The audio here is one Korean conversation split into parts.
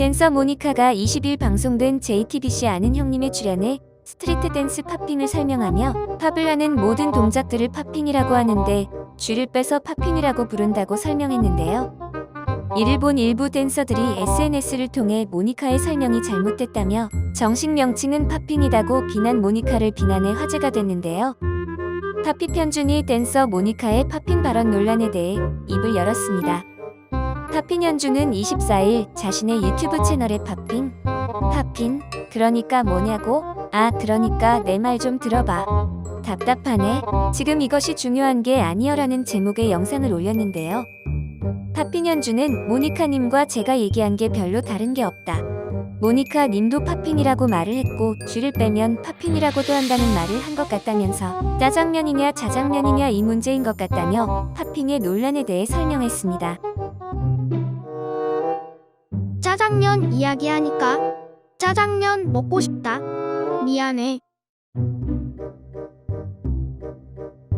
댄서 모니카가 20일 방송된 JTBC 아는 형님의 출연에 스트리트 댄스 팝핑을 설명하며 팝을 하는 모든 동작들을 팝핑이라고 하는데 쥐를 빼서 팝핑이라고 부른다고 설명했는데요. 이를 본 일부 댄서들이 SNS를 통해 모니카의 설명이 잘못됐다며 정식 명칭은 팝핑이다고 비난 모니카를 비난해 화제가 됐는데요. 파피 편준이 댄서 모니카의 팝핑 발언 논란에 대해 입을 열었습니다. 팝핀 현주는 24일 자신의 유튜브 채널에 팝핀, 팝핀, 그러니까 뭐냐고? 아, 그러니까 내 말 좀 들어봐. 답답하네. 지금 이것이 중요한 게 아니여라는 제목의 영상을 올렸는데요. 팝핀 현주는 모니카님과 제가 얘기한 게 별로 다른 게 없다. 모니카 님도 팝핀이라고 말을 했고 쥐를 빼면 팝핀이라고도 한다는 말을 한 것 같다면서 짜장면이냐 자장면이냐 이 문제인 것 같다며 팝핀의 논란에 대해 설명했습니다. 짜장면 이야기하니까 짜장면 먹고 싶다. 미안해.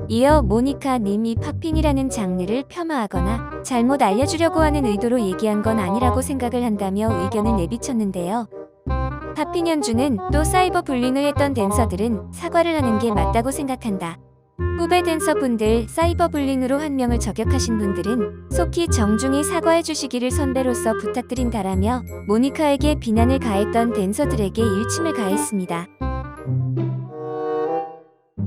이어 모니카 님이 팝핀이라는 장르를 폄하하거나 잘못 알려주려고 하는 의도로 얘기한 건 아니라고 생각을 한다며 의견을 내비쳤는데요. 팝핀 현주는 또 사이버 불링을 했던 댄서들은 사과를 하는 게 맞다고 생각한다. 후배 댄서분들 사이버 불링으로 한 명을 저격하신 분들은 속히 정중히 사과해 주시기를 선배로서 부탁드린다라며 모니카에게 비난을 가했던 댄서들에게 일침을 가했습니다.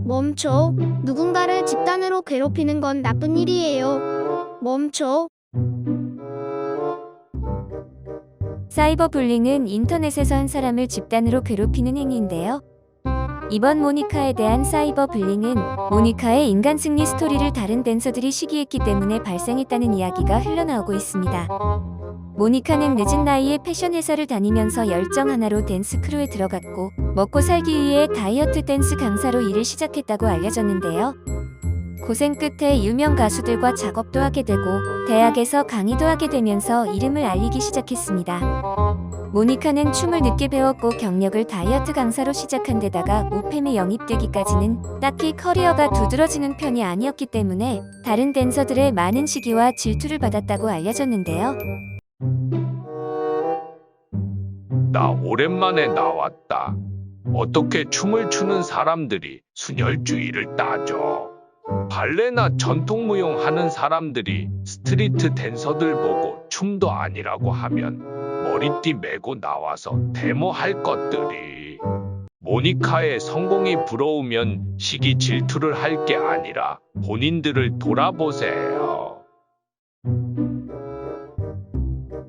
멈춰. 누군가를 집단으로 괴롭히는 건 나쁜 일이에요. 멈춰. 사이버 불링은 인터넷에서 한 사람을 집단으로 괴롭히는 행위인데요. 이번 모니카에 대한 사이버 불링은 모니카의 인간 승리 스토리를 다른 댄서들이 시기했기 때문에 발생했다는 이야기가 흘러나오고 있습니다. 모니카는 늦은 나이에 패션 회사를 다니면서 열정 하나로 댄스 크루에 들어갔고 먹고 살기 위해 다이어트 댄스 강사로 일을 시작했다고 알려졌는데요. 고생 끝에 유명 가수들과 작업도 하게 되고 대학에서 강의도 하게 되면서 이름을 알리기 시작했습니다. 모니카는 춤을 늦게 배웠고 경력을 다이어트 강사로 시작한 데다가 오팸에 영입되기까지는 딱히 커리어가 두드러지는 편이 아니었기 때문에 다른 댄서들의 많은 시기와 질투를 받았다고 알려졌는데요. 나 오랜만에 나왔다. 어떻게 춤을 추는 사람들이 순혈주의를 따져? 발레나 전통무용 하는 사람들이 스트리트 댄서들 보고 춤도 아니라고 하면 머리띠 메고 나와서 데모할 것들이 모니카의 성공이 부러우면 시기 질투를 할 게 아니라 본인들을 돌아보세요.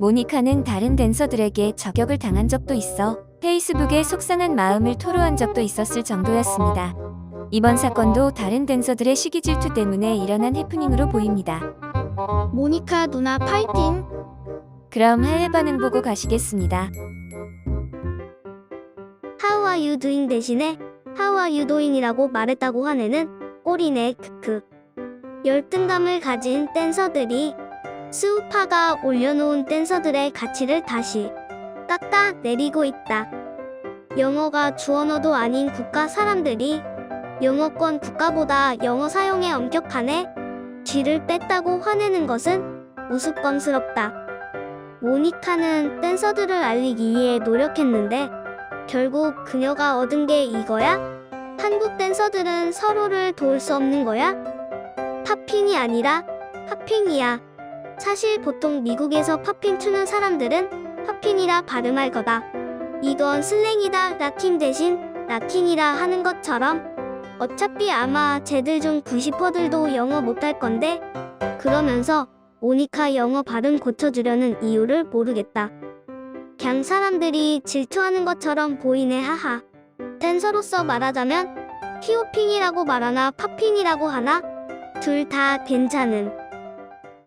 모니카는 다른 댄서들에게 저격을 당한 적도 있어 페이스북에 속상한 마음을 토로한 적도 있었을 정도였습니다. 이번 사건도 다른 댄서들의 시기 질투 때문에 일어난 해프닝으로 보입니다. 모니카 누나 파이팅. 그럼 해외 반응 보고 가시겠습니다. How are you doing 대신에 How are you doing이라고 말했다고 화내는 꼴이네 크크. 열등감을 가진 댄서들이 스우파가 올려놓은 댄서들의 가치를 다시 깎아 내리고 있다. 영어가 주언어도 아닌 국가 사람들이 영어권 국가보다 영어 사용에 엄격하네 쥐를 뺐다고 화내는 것은 우스꽝스럽다. 모니카는 댄서들을 알리기 위해 노력했는데 결국 그녀가 얻은 게 이거야? 한국 댄서들은 서로를 도울 수 없는 거야? 팝핑이 아니라 팝핑이야. 사실 보통 미국에서 팝핑 추는 사람들은 팝핑이라 발음할 거다. 이건 슬랭이다. 라틴 대신 라틴이라 하는 것처럼 어차피 아마 쟤들 중 90%들도 영어 못할 건데 그러면서 모니카 영어 발음 고쳐주려는 이유를 모르겠다. 그냥 사람들이 질투하는 것처럼 보이네 하하. 댄서로서 말하자면 히오핑이라고 말하나 팝핑이라고 하나 둘 다 괜찮음.